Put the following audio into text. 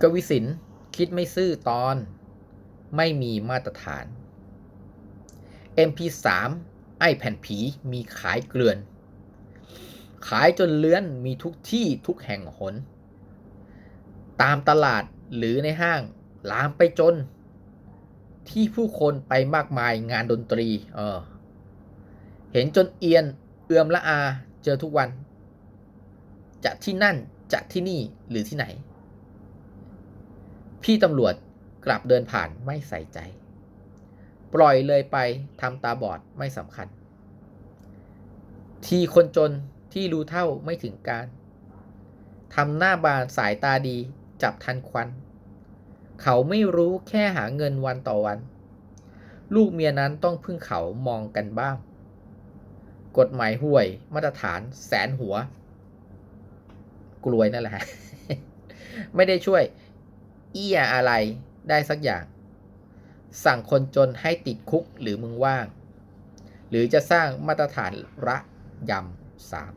กวิสินคิดไม่ซื่อตอนไม่มีมาตรฐาน MP3 ไอแผ่นผีมีขายเกลื่อน ขายจนเลื้อนมีทุกที่ทุกแห่งหน ตามตลาดหรือในห้างลามไปจน ที่ผู้คนไปมากมายงานดนตรี เออ เห็นจนเอียน เอื้อมละอา เจอทุกวัน จะที่นั่นจะที่นี่หรือที่ไหน พี่ตำรวจกลับเดินผ่านไม่ใส่ใจ ปล่อยเลยไปทำตาบอดไม่สำคัญ ทีคนจนที่รู้เท่าไม่ถึงการทำหน้าบานสายตาดีจับทันควัน เขาไม่รู้แค่หาเงินวันต่อวัน ลูกเมียนั้นต้องพึ่งเขามองกันบ้าง กฎหมายห่วยมาตรฐานแสนหัว กลวยนั่นแหละ ไม่ได้ช่วย เอี้ยอะไรได้สักอย่าง สั่งคนจนให้ติดคุกหรือมึงว่าง หรือจะสร้างมาตรฐานระยำสาม